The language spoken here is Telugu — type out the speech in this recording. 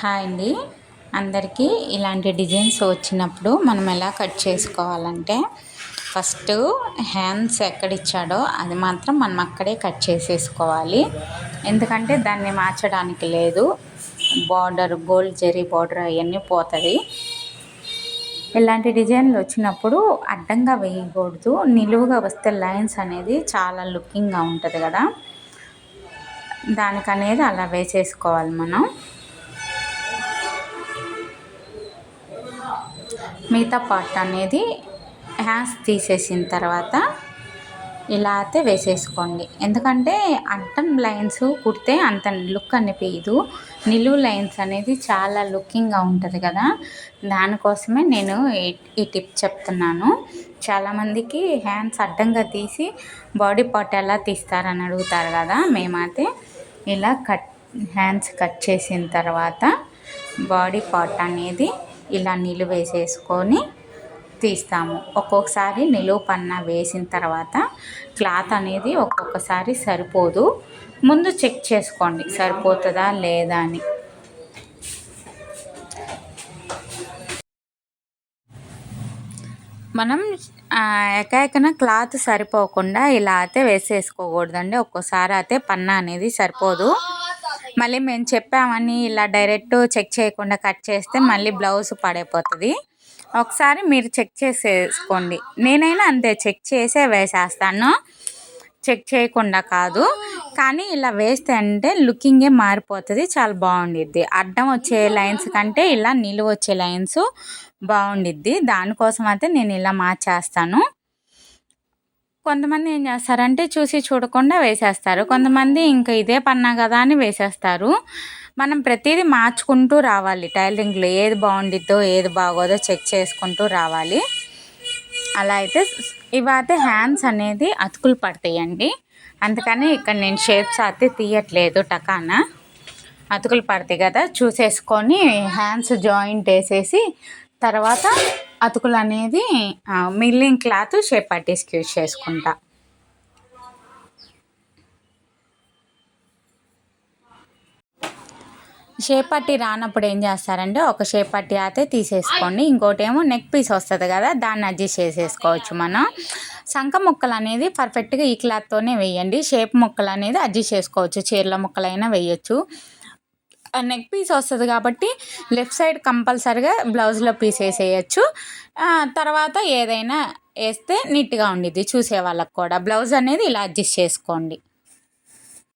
హాయ్ అండి. అందరికీ ఇలాంటి డిజైన్స్ వచ్చినప్పుడు మనం ఎలా కట్ చేసుకోవాలంటే ఫస్ట్ హ్యాండ్స్ ఎక్కడ ఇచ్చాడో అది మాత్రం మనం అక్కడే కట్ చేసేసుకోవాలి. ఎందుకంటే దాన్ని మార్చడానికి లేదు. బార్డర్ గోల్డ్ జెరీ బార్డర్ అవన్నీ పోతుంది. ఇలాంటి డిజైన్లు వచ్చినప్పుడు అడ్డంగా వేయకూడదు. నిలువుగా వస్తే లైన్స్ అనేది చాలా లుకింగ్గా ఉంటుంది కదా. దానికనేది అలా వేసేసుకోవాలి మనం. మిగతా పార్ట్ అనేది హ్యాండ్స్ తీసేసిన తర్వాత ఇలా అయితే వేసేసుకోండి. ఎందుకంటే అడ్డం లైన్స్ కుడితే అంత లుక్ అనిపించదు. నిలువు లైన్స్ అనేది చాలా లుకింగ్గా ఉంటుంది కదా. దానికోసమే నేను ఈ టిప్ చెప్తున్నాను. చాలామందికి హ్యాండ్స్ అడ్డంగా తీసి బాడీ పార్ట్ ఎలా తీస్తారని అడుగుతారు కదా. మేమైతే ఇలా కట్ హ్యాండ్స్ కట్ చేసిన తర్వాత బాడీ పార్ట్ అనేది ఇలా నిలువేసేసుకొని తీస్తాము. ఒక్కొక్కసారి నిలువ పన్న వేసిన తర్వాత క్లాత్ అనేది ఒక్కొక్కసారి సరిపోదు. ముందు చెక్ చేసుకోండి సరిపోతుందా లేదా అని. మనం ఎకాయకన క్లాత్ సరిపోకుండా ఇలా అయితే వేసేసుకోకూడదండి. ఒక్కోసారి అయితే పన్నా అనేది సరిపోదు. మళ్ళీ మేము చెప్పామని ఇలా డైరెక్ట్ చెక్ చేయకుండా కట్ చేస్తే మళ్ళీ బ్లౌజ్ పడైపోతుంది. ఒకసారి మీరు చెక్ చేసేసుకోండి. నేనైనా అంతే చెక్ చేసే వేసేస్తాను. చెక్ చేయకుండా కాదు. కానీ ఇలా వేస్తే అంటే లుకింగే మారిపోతుంది చాలా బాగుండిద్ది. అడ్డం వచ్చే లైన్స్ కంటే ఇలా నిలువ వచ్చే లైన్స్ బాగుండిద్ది. దానికోసం అయితే నేను ఇలా మార్చేస్తాను. కొంతమంది ఏం చేస్తారంటే చూసి చూడకుండా వేసేస్తారు. కొంతమంది ఇంకా ఇదే పన్నా కదా అని వేసేస్తారు. మనం ప్రతిదీ మార్చుకుంటూ రావాలి. టైలరింగ్లో ఏది బాగుండిద్దో ఏది బాగోదో చెక్ చేసుకుంటూ రావాలి. అలా అయితే ఇవైతే హ్యాండ్స్ అనేది అతుకులు పడతాయండి. అందుకని ఇక్కడ నేను షేప్స్ అయితే తీయట్లేదు టకాన. అతుకులు పడతాయి కదా చూసేసుకొని హ్యాండ్స్ జాయింట్ వేసేసి తర్వాత అతుకులు అనేది మిల్లింగ్ క్లాత్ షేప్ పట్టీస్కి యూజ్ చేసుకుంటా. షేప్ పట్టి రానప్పుడు ఏం చేస్తారంటే ఒక షేప్ పట్టి అయితే తీసేసుకోండి. ఇంకోటి ఏమో నెక్ పీస్ వస్తుంది కదా దాన్ని అడ్జస్ట్ చేసేసుకోవచ్చు మనం. సంఖ ముక్కలు అనేది పర్ఫెక్ట్గా ఈ క్లాత్తోనే వేయండి. షేప్ ముక్కలు అనేది అడ్జస్ట్ చేసుకోవచ్చు. చీరల ముక్కలైనా వేయచ్చు. నెక్ పీస్ వస్తుంది కాబట్టి లెఫ్ట్ సైడ్ కంపల్సరిగా బ్లౌజ్లో పీస్ వేసేయచ్చు. తర్వాత ఏదైనా వేస్తే నీట్గా ఉండిద్ది చూసే వాళ్ళకి కూడా. బ్లౌజ్ అనేది ఇలా అడ్జస్ట్ చేసుకోండి.